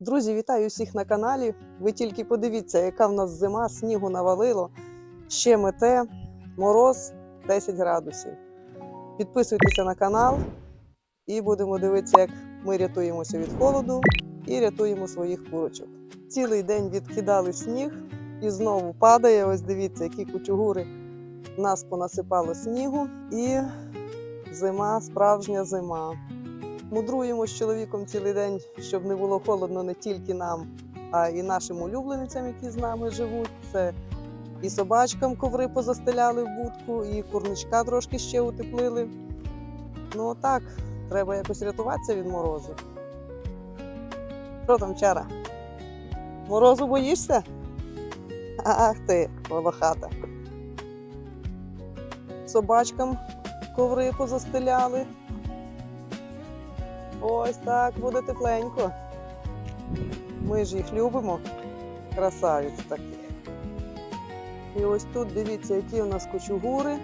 Друзі, вітаю всіх на каналі. Ви тільки подивіться, яка в нас зима, снігу навалило. Ще мете, мороз 10 градусів. Підписуйтеся на канал і будемо дивитися, як ми рятуємося від холоду і рятуємо своїх курочок. Цілий день відкидали сніг і знову падає. Ось дивіться, які кучугури нас понасипало снігу. І зима, справжня зима. Мудруємо з чоловіком цілий день, щоб не було холодно не тільки нам, а і нашим улюбленицям, які з нами живуть. Це і собачкам коври позастеляли в будку, і курничка трошки ще утеплили. Ну так, треба якось рятуватися від морозу. Що там, чара? Морозу боїшся? Ах ти, волохата. Собачкам коври позастеляли. Ось так буде тепленько. Ми ж їх любимо, красавиць таких. І ось тут дивіться, які у нас кучугури.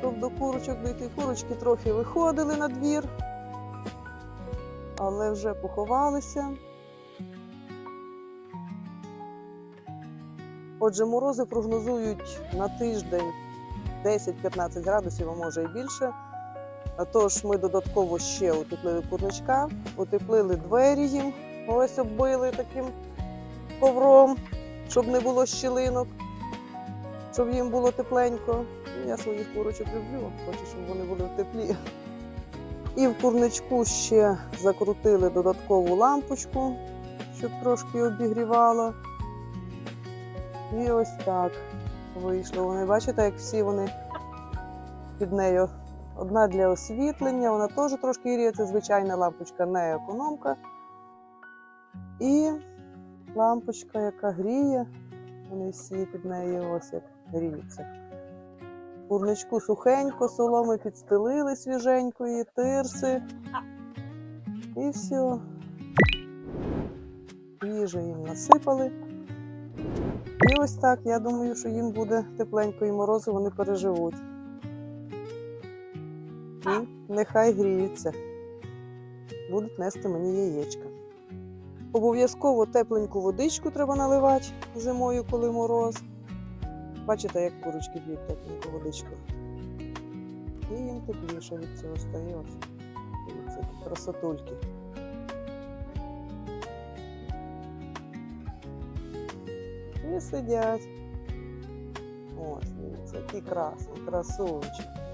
Щоб до курочок дійти. Курочки трохи виходили на двір, але вже поховалися. Отже, морози прогнозують на тиждень 10-15 градусів, а може і більше. Тож ми додатково ще утеплили курничка, утеплили двері їм, ось оббили таким ковром, щоб не було щілинок, щоб їм було тепленько. Ну, Я своїх курочок люблю, хочу, щоб вони були в теплі. І в курничку ще закрутили додаткову лампочку, щоб трошки обігрівало. І ось так вийшло. Вони бачите, як всі вони під нею Одна для освітлення, вона теж трошки гріє, це звичайна лампочка, не економка. І лампочка, яка гріє, вони всі під нею ось як гріються. Курничку сухенько, соломи підстелили свіженької, тирси. І все. Їжі їм насипали. І ось так, я думаю, що їм буде тепленько і морозу вони переживуть. І нехай гріються. Будуть нести мені яєчка. Обов'язково тепленьку водичку треба наливати зимою, коли мороз. Бачите, як курочки п'ють тепленьку водичку. І їм тепліше від цього стає ось. Красотульки. І сидять. Ось, дивіться, які красні, красунчики.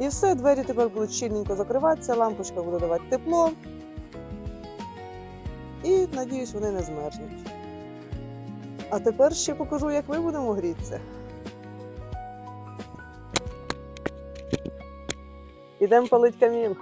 І все, двері тепер будуть щільненько закриватися, лампочка буде давати тепло. І надіюсь, вони не змерзнуть. А тепер ще покажу, як ми будемо грітися. Ідемо палить камін.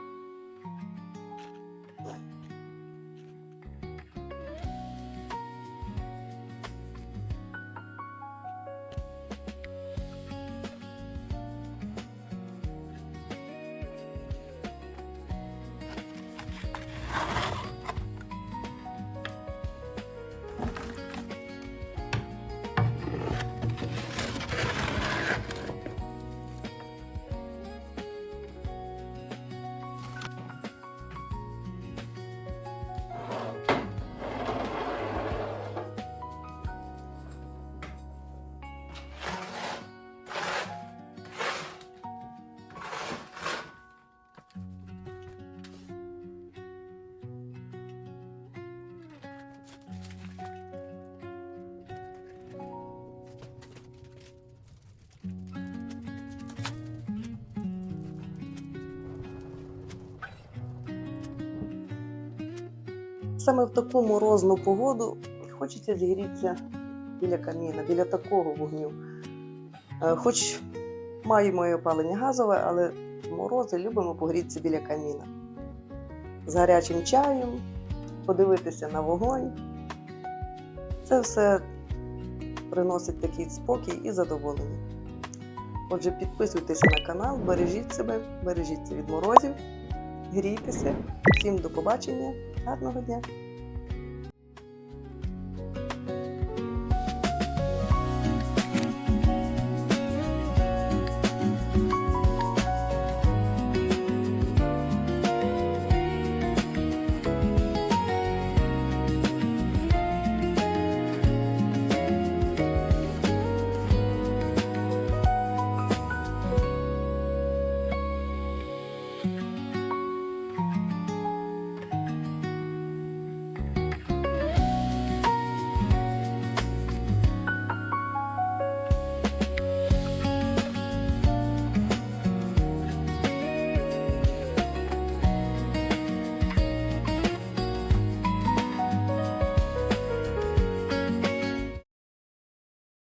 Саме в таку морозну погоду хочеться зігрітися біля каміна, біля такого вогню. Е, Хоч маємо і опалення газове, але морози любимо погрітися біля каміна. З гарячим чаєм, подивитися на вогонь. Це все приносить такий спокій і задоволення. Отже, підписуйтеся на канал, бережіть себе, бережіться від морозів, грійтеся. Всім до побачення, гарного дня!